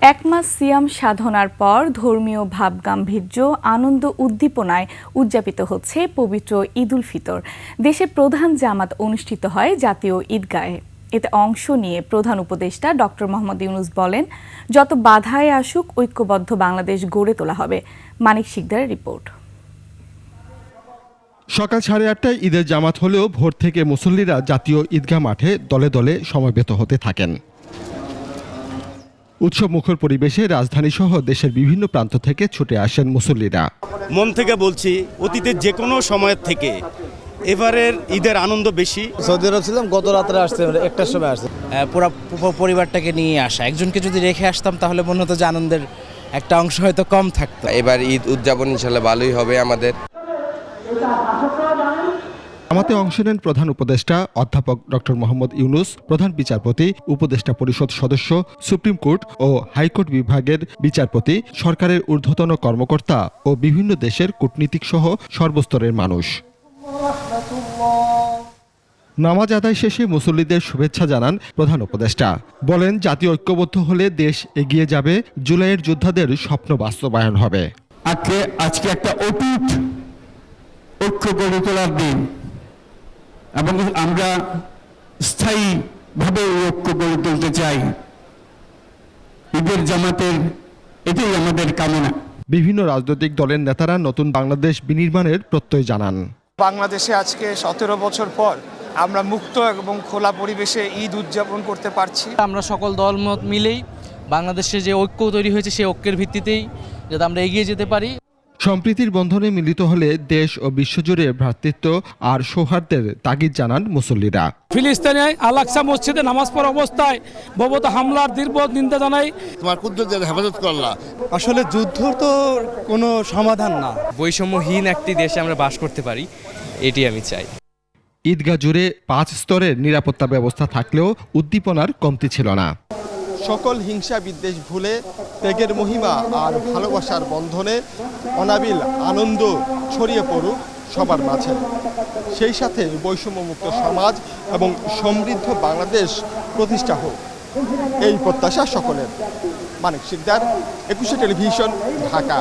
এক মাস সিয়াম সাধনার পর ধর্মীয় ভাবগাম্ভীর্য, আনন্দ উদ্দীপনায় উদযাপিত হচ্ছে পবিত্র ঈদুল ফিতর। দেশে প্রধান জামাত অনুষ্ঠিত হয় জাতীয় ঈদগাহে। এতে অংশ নিয়ে প্রধান উপদেষ্টা ডক্টর মোহাম্মদ ইউনুস বলেন, যত বাধায় আসুক, ঐক্যবদ্ধ বাংলাদেশ গড়ে তোলা হবে। মানিক শিকদারের রিপোর্ট। সকাল সাড়ে আটটায় ঈদের জামাত হলেও ভোর থেকে মুসল্লিরা জাতীয় ঈদগাহ মাঠে দলে দলে সমবেত হতে থাকেন। উৎসব মুখর পরিবেশে রাজধানী সহ দেশের বিভিন্ন প্রান্ত থেকে ছুটে আসেন মুসল্লিরা। মন থেকে বলছি অতীতের যে কোনো সময়ের থেকে এবারের ঈদের আনন্দ বেশি। সৌদি আরব ছিলাম গত রাত্রে আসছে একটার সময় আসছে আহ, পুরা পরিবারটাকে নিয়ে আসা। একজনকে যদি রেখে আসতাম তাহলে মনে হতো যে আনন্দের একটা অংশ হয়তো কম থাকতো। এবার ঈদ উদযাপন ইনশাল্লাহ ভালোই হবে আমাদের। আমাতে অংশ নেন প্রধান উপদেষ্টা অধ্যাপক ডক্টর মোহাম্মদ ইউনুস, প্রধান বিচারপতি, উপদেষ্টা পরিষদ সদস্য, সুপ্রিম কোর্ট ও হাইকোর্ট বিভাগের বিচারপতি, সরকারের ঊর্ধ্বতন কর্মকর্তা ও বিভিন্ন দেশের কূটনীতিক সহ সর্বস্তরের মানুষ। নামাজ আদায় শেষে মুসল্লিদের শুভেচ্ছা জানান প্রধান উপদেষ্টা। বলেন, জাতীয় ঐক্যবদ্ধ হলে দেশ এগিয়ে যাবে, জুলাইয়ের যোদ্ধাদের স্বপ্ন বাস্তবায়ন হবে। আজকে আজকে একটা অটুট ঐক্য গড়ে তোলার দিন। এবং আমরা স্থায়ীভাবে ঐক্য গড়ে তুলতে চাই। ঈদের জামাতের এটাই আমাদের কামনা। বিভিন্ন রাজনৈতিক দলের নেতারা নতুন বাংলাদেশ বিনির্মাণের প্রত্যয় জানান। বাংলাদেশে আজকে সতেরো বছর পর আমরা মুক্ত এবং খোলা পরিবেশে ঈদ উদযাপন করতে পারছি। আমরা সকল দলমত মিলেই বাংলাদেশে যে ঐক্য তৈরি হয়েছে সেই ঐক্যের ভিত্তিতেই যাতে আমরা এগিয়ে যেতে পারি। সম্প্রীতির বন্ধনে মিলিত হলে দেশ ও বিশ্বজুড়ে ভ্রাতৃত্ব আর সৌহার্দ্যের তাগিদ জানান মুসল্লিরা। ফিলিস্তিনে আলাকসা মসজিদে নামাজ পড়া অবস্থায় ভবত হামলার দীর্ঘ নিন্দা জানাই। তোমার কুদ্দুরদের হেফাজত করলা। আসলে যুদ্ধ তো কোনো সমাধান না। বৈষম্যহীন একটি দেশে আমরা বাস করতে পারি এটি আমি চাই। ঈদগাহ জুড়ে পাঁচ স্তরের নিরাপত্তা ব্যবস্থা থাকলেও উদ্দীপনার কমতি ছিল না। সকল হিংসা বিদ্বেষ ভুলে ত্যাগের মহিমা আর ভালোবাসার বন্ধনে অনাবিল আনন্দ ছড়িয়ে পড়ুক সবার মাঝে। সেই সাথে বৈষম্যমুক্ত সমাজ এবং সমৃদ্ধ বাংলাদেশ প্রতিষ্ঠা হোক। এই প্রত্যাশা সকলের। মানিক শিকদার, একুশে টেলিভিশন, ঢাকা।